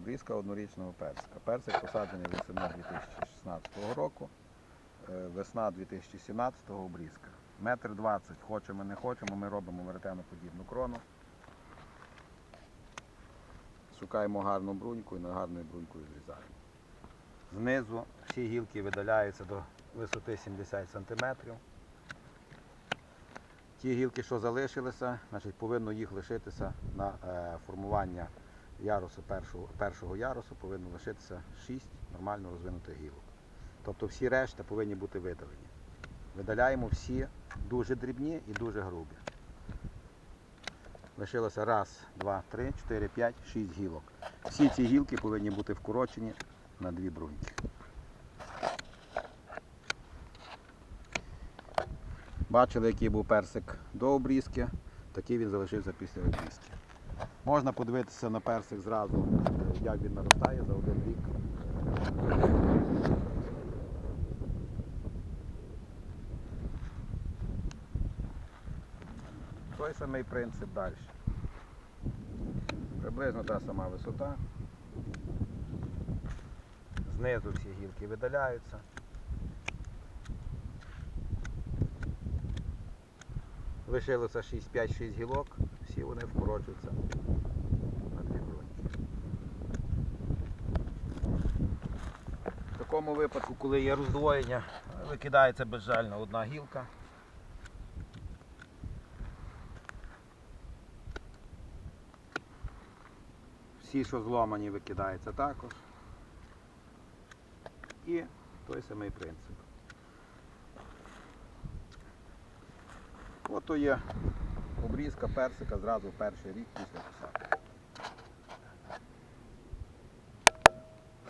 Обрізка однорічного персика. Персик посаджений восени 2016 року, е, весна 2017 обрізка. Метр двадцять, хочемо, не хочемо, ми робимо веретеноподібну крону. Шукаємо гарну бруньку і на гарною брунькою зрізаємо. Знизу всі гілки видаляються до висоти 70 см. Ті гілки, що залишилися, значить, повинно їх лишитися на е, формування ярусу першого, першого ярусу, повинно лишитися 6 нормально розвинутих гілок. Тобто всі решта повинні бути видалені. Видаляємо всі дуже дрібні і дуже грубі. Лишилося раз, два, три, чотири, п'ять, шість гілок. Всі ці гілки повинні бути вкорочені на дві бруньки. Бачили, який був персик до обрізки, такий він залишився після обрізки. Можна подивитися на персик зразу, як він наростає за один рік. Той самий принцип далі. Приблизно та сама висота. Знизу всі гілки видаляються. Лишилося 5-6 гілок, всі вони вкорочуються на дві. В такому випадку, коли є роздвоєння, викидається безжально одна гілка. Всі, що зломані, викидаються також. І той самий принцип. Ото є обрізка персика зразу перший рік після посадки.